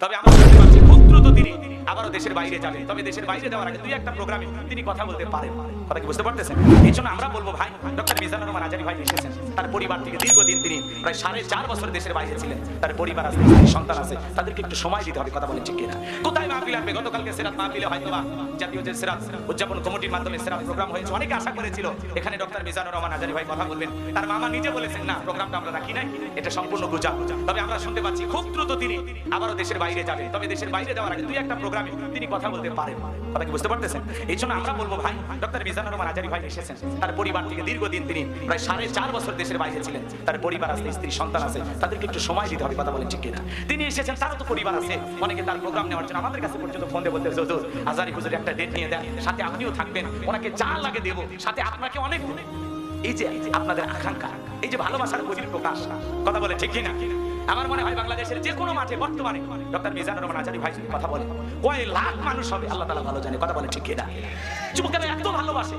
তবে আমরা আবারও দেশের বাইরে যাবেন তবে দেশের বাইরে যাওয়ার আগে দুই একটা প্রোগ্রামে তিনি কথা বলতে পারেন। কথা কি বুঝতে পারতেছেন? এই জন্য আমরা বলব ভাই, ডক্টর মিজানুর রহমান আজারি ভাই এসেছেন। তার পরিবার থেকে দীর্ঘদিন তিনি প্রায় সাড়ে চার বছর দেশের বাইরে ছিলেন। তার পরিবার আছে সন্তান আছে, তাদেরকে একটু সময় দিতে হবে, কথা ঠিক কিনা। কোথায় মাহফিল আসবে? গতকালকে সেরাত মাহফিলে হয়তো বা জাতীয় যে সেরাত, উদযাপন কমিটির মাধ্যমে সেরাত প্রোগ্রাম হয়েছে। অনেকে আশা করেছিল এখানে ডক্টর মিজানুর রহমান আজারি ভাই কথা বলবেন। তার মামা নিজে বলেছেন, না প্রোগ্রামটা আমরা রাখি নাই। এটা সম্পূর্ণ গুজব তবে আমরা শুনতে পাচ্ছি খুব দ্রুত তিনি আবারও দেশের বাইরে যাবে। তবে দেশের বাইরে যাওয়ার আগে দুই একটা প্রোগ্রামে তিনি কথা বলতে পারেন। কথা কি বুঝতে পারতেছেন? এই জন্য আমরা বলব, ভাই, ডক্টর মিজানুর রহমান আজারি ভাই এসেছেন। তার পরিবার থেকে দীর্ঘদিন তিনি প্রায় সাড়ে চার বছর দেশের বাইরে ছিলেন। তার পরিবার আছে, স্ত্রী, সন্তান আছে। তাদেরকে একটু সময় দিতে হবে, কথা বলেন ঠিক কিনা? তিনি এসেছেন, তারও তো পরিবার আছে। অনেকে তার প্রোগ্রাম নেওয়ার জন্য আমাদের কাছে পর্যন্ত ফোন দিয়ে বলতে হুজুর আজারি একটা ডেট নিয়ে দেন, সাথে আপনিও থাকবেন। ওনাকে যা লাগে দেবো, সাথে আপনাকে অনেক এই যে আপনাদের আকাঙ্ক্ষা, এই যে ভালোবাসার প্রকাশ, কথা বলে ঠিক কিনা? আমার মনে হয় বাংলাদেশের যে কোনো মাঠে বর্তমানে ডক্টর মিজানুর রহমান আজারি ভাই যদি কথা বলে, কয় লাখ মানুষ হবে, আল্লাহ তালা ভালো জানে, কথা বলে ঠিক কিনা? যুবকেরা এত ভালোবাসে?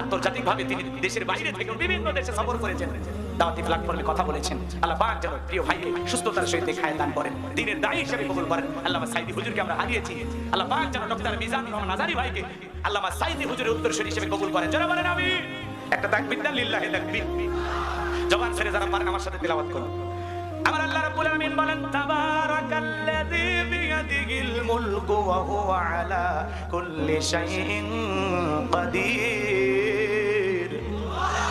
আন্তর্জাতিক ভাবে তিনি দেশের বাইরে থেকে বিভিন্ন দেশে সফর করেছেন। দাওয়াতি কথা বলেছেন। আল্লাহ যেন প্রিয় ভাইকে সুস্থতার সহিত দান করেন, দিনের দায়ী হিসেবে কবুল করেন। আল্লাহ সাইদি হুজুরকে আমরা হারিয়েছি। আল্লাহ পাক যেন ডক্টর মিজানুর রহমান আজারি ভাইকে আল্লাহ সাইদি হুজুরের উত্তরসূরি হিসেবে কবুল করেন। যারা বলেন আমি একটা তাকবীর লিল্লাহি তাকবীর। জবান ছেড়ে যারা পারেন, আমার সাথে তেলাওয়াত করুন। আমার আল্লাহ রাব্বুল আলামিন বলেন, তাবারাকাল্লাযী বিয়াদিহিল মুলকু ওয়া হুয়া আলা কুল্লি শাইইন কাদির।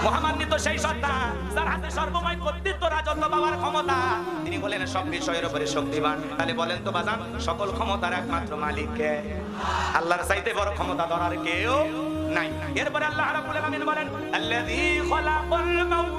মহামান্বিত সেই সত্তা, যার হাতে সর্বময় কর্তৃত্ব, রাজত্ব পাওয়ার ক্ষমতা, তিনি বলেন, সব বিষয়ের উপরে শক্তিবান তাহলে বলেন তো, বাজান, সকল ক্ষমতার একমাত্র মালিক কে? আল্লাহর চাইতে বড় ক্ষমতা ধরার কেউ নাই। এরপরে আল্লাহ রাব্বুল আলামিন বলেন, আল্লাযী খলাকাল মাউতা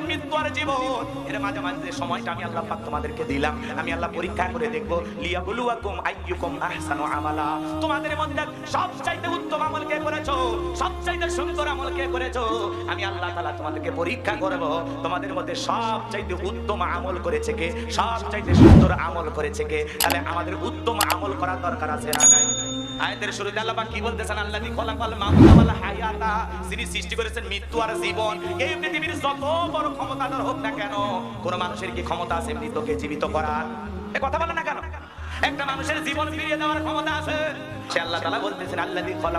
মৃত্যু আর জীবন। এর মাঝে মাঝে সময়টা আমি আল্লাহ পাক তোমাদেরকে দিলাম। আমি আল্লাহ পরীক্ষা করে লিয়াবলুয়াকুম আইয়ুকুম আহসানু আমালা। তোমাদের মধ্যে সবচাইতে উত্তম আমল কে করেছ? সবচাইতে সুন্দর আমল কে করেছ? আমি আল্লাহ তাআলা তোমাদেরকে পরীক্ষা করব। তোমাদের মধ্যে সবচাইতে উত্তম আমল করেছে কে? সবচাইতে সুন্দর আমল করেছে কে? তাহলে আমাদের উত্তম আমল করার দরকার আছে না নাই? আয়াতের শুরুতে আল্লাহ পাক কি বলতেছেন? আল্লাহ খলাকাল মাউতা ওয়াল হায়াতা। যিনি সৃষ্টি করেছেন মৃত্যু আর জীবন, এই পৃথিবীর যত বড় ক্ষমতাধর হোক না কেন, কোন মানুষের কি ক্ষমতা আছে মৃতকে জীবিত করার? এ কথা বলে না কেন? একটা মানুষের জীবন ফিরিয়ে দেওয়ার ক্ষমতা আছে। আমি আসলাম,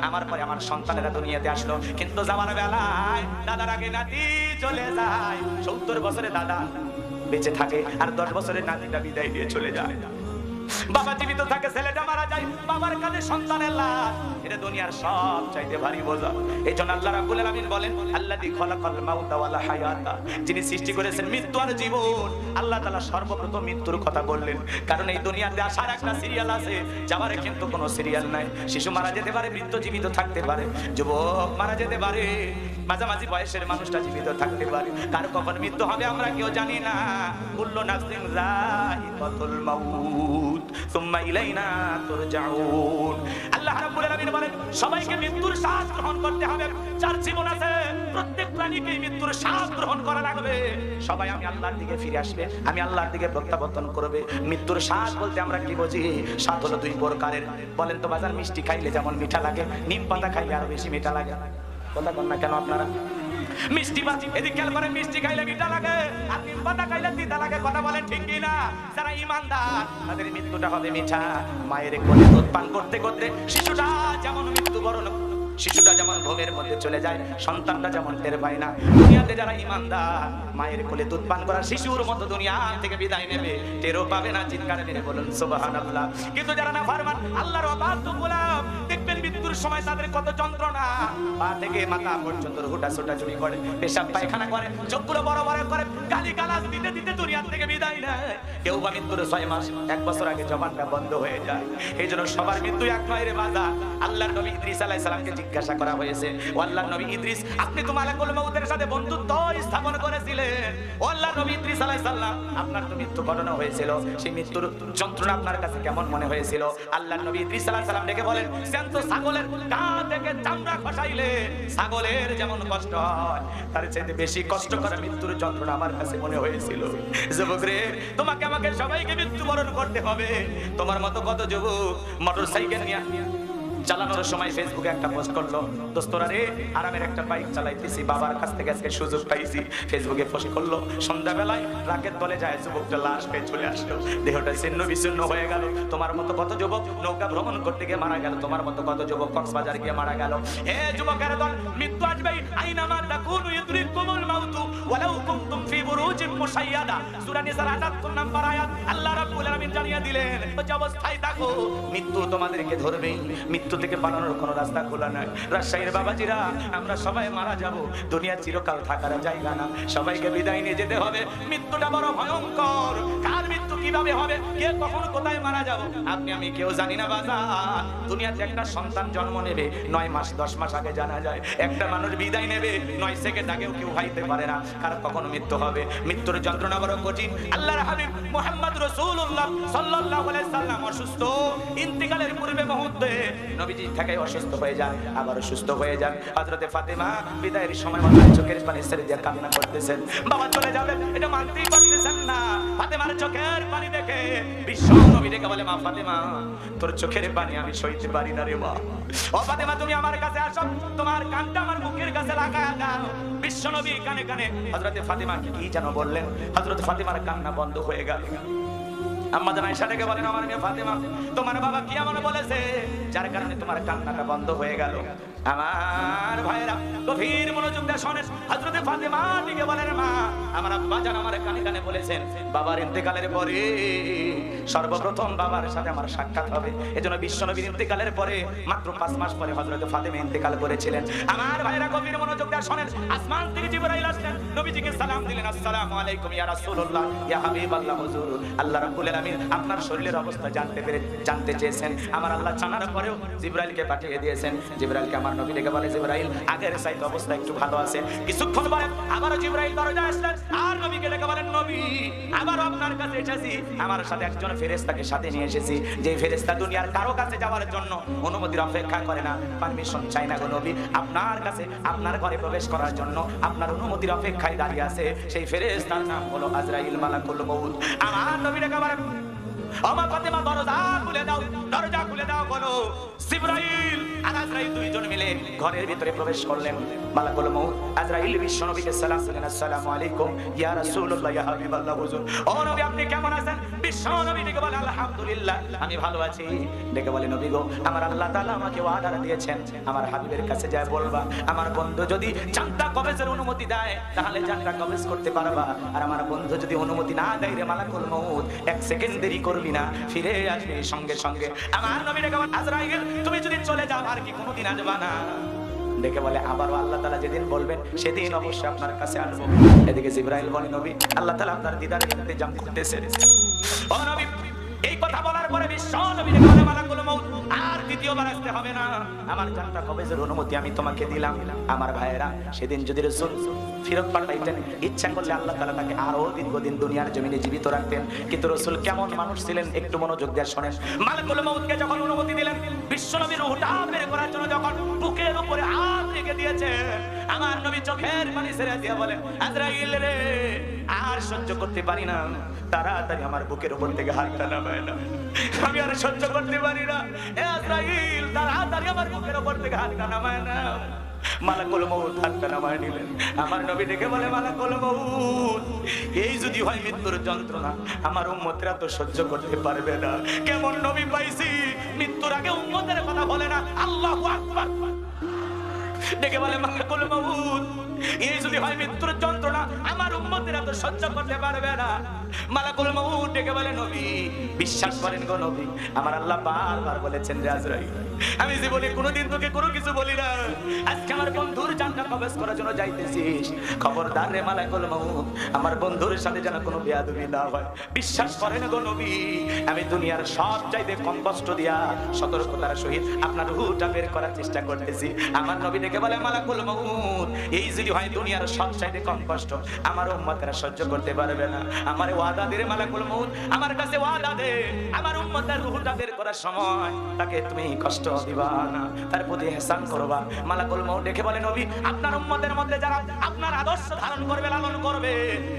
আমার পরে আমার সন্তানেরা দুনিয়াতে আসলো। কিন্তু যাওয়ার বেলায় দাদার আগে নাতি চলে যায়। সত্তর বছরে দাদা বেঁচে থাকে আর দশ বছরের নাতিটা বিদায় দিয়ে চলে যায়। বাবা জীবিত থাকে বাবার সন্তানের লাশ। এটা দুনিয়ার সব চাইতে ভারী বোঝা। এই জন্য আল্লাহ রাব্বুল আলামিন বলেন, আল্লাযী খলাকাল মাউতা ওয়াল হায়াতা। যিনি সৃষ্টি করেছেন মৃত্যু আর জীবন। আল্লাহ তাআলা সর্বপ্রথম মৃত্যুর কথা বললেন। কারণ এই দুনিয়াতে আসার একটা সিরিয়াল আছে যাবার কিন্তু কোনো সিরিয়াল নাই। শিশু মারা যেতে পারে, বৃদ্ধ জীবিত থাকতে পারে, যুবক মারা যেতে পারে, মাঝামাঝি বয়সের মানুষটা জীবিত থাকতে পারে। কার কখন মৃত্যু হবে আমরা কেউ জানি না। কুল্লু নাফসিন যায়িকাতুল মাউত। ইলাইনা আল্লাহ রাব্বুল আলামিন বলেন, সবাইকে মৃত্যুর শ্বাস গ্রহণ করতে হবে। জীবন আছে, প্রত্যেক প্রাণীকে মৃত্যুর শ্বাস গ্রহণ করা লাগবে। সবাই আমি আল্লাহর দিকে ফিরে আসবে, আমি আল্লাহর দিকে প্রত্যাবর্তন করবে। মৃত্যুর শ্বাস বলতে আমরা কি বুঝি? স্বাদ হলো দুই প্রকারের। বলেন তো, বাজার মিষ্টি খাইলে যেমন মিঠা লাগে, নিম পাতা খাইলে আরও বেশি মিঠা লাগে। কথা বল না কেন আপনারা? মিষ্টি বাজি। এদিক খেয়াল করে, মিষ্টি খাইলে মিঠা লাগে। আর নিম পাতা খাইলে তিতা লাগে, কথা বলেন ঠিক না যারা ইমানদার তাদের মৃত্যুটা হবে মিঠা। মায়ের কোলে দুধ পান করতে করতে শিশুটা যেমন মৃত্যুবরণ শিশুটা যেমন ঘুমের মধ্যে চলে যায়, সন্তানটা যেমন টের পায় না। দুনিয়াতে যারা ইমানদার মায়ের কোলে দুধ পান করা শিশুর মতো দুনিয়া থেকে বিদায় নেবে। টেরও পাবে না, চিৎকার মেরে বলুন, সুবহানাল্লাহ। কিন্তু যারা না ফারমান আল্লাহর অবাধ্য গোলাম মৃত্যুর সময় তাদের কত যন্ত্রণা। পা থেকে মাথা পর্যন্ত হুটা চুরি করে, পেশাব পায়খানা করে চোখগুলো বড় বড় করে গালি গালাজ দিতে দিতে দুনিয়ার থেকে বিদায় নেয়। কেউ বা মৃত্যুর ছয় মাস, এক বছর আগে জবানটা বন্ধ হয়ে যায়। এই জন্য সবার মৃত্যু এক নয় রে বাধা আল্লাহ নবী ইদ্রিস আলাইহিস সালামকে জিজ্ঞাসা করা হয়েছে, ও আল্লাহ নবী ইদ্রিস, আপনি তো মালাকুল মউতের মৃত্যুর যন্ত্রণা ছাগলের যেমন কষ্ট হয়, তার চাইতে বেশি কষ্ট করা মৃত্যুর যন্ত্রণা আমার কাছে মনে হয়েছিল। যুবক রে তোমাকে আমাকে সবাইকে মৃত্যুবরণ করতে হবে। তোমার মতো কত যুবক মোটর সাইকেল নিয়ে চালানোর সময় ফেসবুকে একটা পোস্ট করল, দোস্তরা রে, আরামের একটা বাইক চালাইতেছি, বাবার কাছ থেকে আজকে সুযোগ পাইছি। ফেসবুকে পোস্ট করল, সন্ধ্যাবেলায় ট্রাকের তলে যায়, যুবকটা লাশ পেয়ে চলে আসলো। দেহটা ছিন্ন বিচ্ছিন্ন হয়ে গেল। তোমার মতো কত যুবক নৌকা ভ্রমণ করতে গিয়ে মারা গেল। তোমার মতো কত যুবক কক্সবাজার গিয়ে মারা গেল। হে যুবকের দল, মৃত্যু আসবেই। আইনা মা তাকুনু ইদরিকুমুল মাউতু, ওয়ালাউ কুনতুম ফি বুরুজিন মুশাইয়াদা। সূরা নিসার 78 নম্বর আয়াত। আল্লাহ রাব্বুল আলামিন জানিয়ে দিলেন যে অবস্থায় থাকো। মৃত্যু তোমাদেরকে ধরবে মৃত্যু থেকে পালানোর কোনো রাস্তা খোলা নাই। রাজশাহীর বাবাজিরা, আমরা সবাই মারা যাব। দুনিয়া চিরকাল থাকার জায়গা না। সবাইকে বিদায় নিয়ে যেতে হবে। মৃত্যুটা বড় ভয়ঙ্কর। কার মৃত্যু কীভাবে হবে? কে কখন কোথায় মারা যাব? আপনি আমি কেউ জানি না বাজা দুনিয়াতে একটা সন্তান জন্ম নেবে। নয় মাস, দশ মাস আগে জানা যায়, একটা মানুষ বিদায় নেবে। নয় সেকেন্ড আগেও কেউ ভাইতে পারে না। কার কখনো মৃত্যু হবে? মৃত্যুর যন্ত্রণা বড় কঠিন। আল্লাহর হাবিব মুহাম্মদ সাল্লাল্লাহু আলাইহি সাল্লাম অসুস্থ। ইন্তিকালের পূর্বে মুহূর্তে নবীজি থেকে অসুস্থ হয়ে যান, আবার সুস্থ হয়ে যান। হযরতে ফাতেমা বিদায়ের সময় মাথায় চোখের পানি ছেড়ে দিয়ে কান্না করতেছেন। বাবা চলে যাবে এটা মানতেই পারতেছেন না। ফাতেমার চোখের পানি দেখে বিশ্ব নবী ডেকে বলে, মা ফাতেমা, তোর চোখের পানি আমি সইতে পারি না রে মা। ও ফাতেমা, তুমি আমার কাছে আসো, তোমার কানটা আমার মুখের কাছে লাগায় দাও। বিশ্ব নবী কানে কানে হযরতে ফাতেমা কি যেন বললেন। হযরত ফাতেমার কান্না বন্ধ হয়ে গেল। বাবার ইন্তেকালের পরে সর্বপ্রথম বাবার সাথে আমার সাক্ষাৎ হবে। এজন্য বিশ্বনবীর ইন্তেকালের পরে মাত্র পাঁচ মাস পরে হযরতে ফাতেমা ইন্তেকাল করেছিলেন। আমার ভাইরা গভীর মনোযোগ দিয়ে শোনেন। আসমান থেকে জিবরাইল আসলেন। নবীজিকে সালাম দিলেন, আসসালামু আলাইকুম ইয়া রাসূলুল্লাহ, ইয়া হাবিবাল্লাহ, হুজুর। আল্লাহ রাব্বুল আলামিন আপনার শরীরের অবস্থা জানতে পেরে, জানতে চেয়েছেন। আমার আল্লাহ জানার পরেও জিবরাইলকে পাঠিয়ে দিয়েছেন। জিবরাইলকে আমার নবী ডেকে বলে, জিবরাইল, আগের সাইতে অবস্থা একটু ভালো আছে। কিছুক্ষণ পরে আবারও জিবরাইল দরজা আসলেন। আর নবীকে ডেকে বলেন, নবী আবার আপনার কাছে এসেছি। আমার সাথে একজন ফেরেশতাকে সাথে নিয়ে এসেছি। যে ফেরেশতা দুনিয়ার কারও কাছে যাওয়ার জন্য অনুমতির অপেক্ষা করে না। পারমিশন চাই না গো নবী। আপনার কাছে, আপনার ঘরে প্রবেশ করার জন্য আপনার অনুমতির অপেক্ষায় দাঁড়িয়ে আছে। সেই ফেরেশতার নাম হলো আজরাইল মালাকুল মউত। আমার নবী ডেকে বলেন আমার ফাতেমা দরজা খুলে দাও, দরজা খুলে দাও বলো। জিবরাইল আর আজরাইল দুইজন মিলে ঘরের ভিতরে প্রবেশ করলেন। মালাকুল মউত, আজরাইল বিশ্ব নবীকে সালাম দিলেন আলাইকুম। ইয়া রাসূলুল্লাহ, ইয়া হাবিবাল্লাহ, হুজুর। ও নবী, আপনি কেমন আছেন? আমার বন্ধু যদি কবজের অনুমতি দেয়, তাহলে জান্নাত কবজ করতে পারবা। আর আমার বন্ধু যদি অনুমতি না দেয় রে মালাকুল মউত, এক সেকেন্ড দেরি করবি না, ফিরে আসবি সঙ্গে সঙ্গে। আমার নবী ডেকে তুমি যদি চলে যাও, আর কি কোনোদিন আসবা না? ডেকে বলে, আবারও আল্লাহ তালা যেদিন বলবেন, সেদিন অবশ্যই আপনার কাছে আসব। এদিকে জিব্রাইল বলে, নবী, আল্লাহ তালা আপনার দিদারের ইন্তজাম করতেছে আর ইচ্ছা আল্লাহ তালা তাকে আরও দুনিয়ার জীবিত রাখতেন। কিন্তু রসুল কেমন মানুষ ছিলেন, একটু মনোযোগ দিয়ে শোনেন। মালাকুল মউতকে যখন অনুমতি দিলেন বিশ্বনবীর রুহটা বের করার জন্য যখন বুকের উপরে হাত রেখে দিয়েছে। আমার নবী চোখের পানি ছেড়ে দিয়ে বলে, আজরাইল রে, আর সহ্য করতে পারি না। তাড়াতাড়ি আমার বুকের উপর থেকে হাতটা নামায় না। আমি আর সহ্য করতে পারি না। এ আজরাইল, তাড়াতাড়ি আমার বুকের উপর থেকে হাতটা নামায় না। মালাকুল মউত হাতটা নামায় নিলেন। আমার নবী দেখে বলে, মালাকুল মউত, এই যদি হয় মৃত্যুর যন্ত্রণা, আমার উম্মতরা তো সহ্য করতে পারবে না। কেমন নবী পাইছি, মৃত্যুর আগে উম্মতের কথা বলে না। আল্লাহু আকবার। ডেকে বলে মালাকুল মউত এই যদি হয় মৃত্যুর যন্ত্রণা, আমার এত সহ্য করতে পারবে না। মালাকুল ডেকে বলে, নবী, বিশ্বাস করেন গো নবী, আমার আল্লাহ বারবার বলেছেন যে আজরাইল, আমি কোনোদিন তোকে কোনো কিছু বলি না। আজকে আমার বন্ধুর কবেজ করার জন্য যাইতেছিস। খবরদার রে মালাকুল আমার বন্ধুর সাথে যেন কোনো বেয়াদবি না হয়। বিশ্বাস করেন গো নবী, আমি দুনিয়ার সব চাইতে কম কষ্ট দিয়া সতর্কতার সহিত আপনার রুহটা বের করার চেষ্টা করতেছি। আমার নবী ডেকে বলে, মালাকুল মউত, এই যদি হয় দুনিয়ার সব চাইতে কম কষ্ট, আমার উম্মতেরা সহ্য করতে পারবে না। আমার ওয়াদা দে মালাকুল মউত, আমার কাছে ওয়াদা দে। আমার উম্মতের রুহটা বের করার সময় তাকে তুমি কষ্ট দিবা না, তার প্রতি হেসান করবা। মালাকুল মউত ডেকে বলে, নবী, আপনার উম্মতের মধ্যে যারা আপনার আদর্শ ধারণ করবে, লালন করবে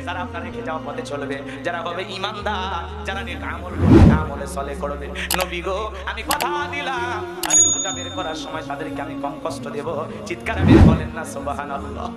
যারা আপনার রেখে যাওয়া পথে চলবে। যারা হবে ইমানদার, যারা নিয়ে আমল করবে আমলে চলে করবে। নবী গো, আমি কথা দিলাম। তাদের রুহটা বের করার সময় তাদেরকে আমি কম কষ্ট দেব। চিৎকার বের বলেন না, সুবহানাল্লাহ।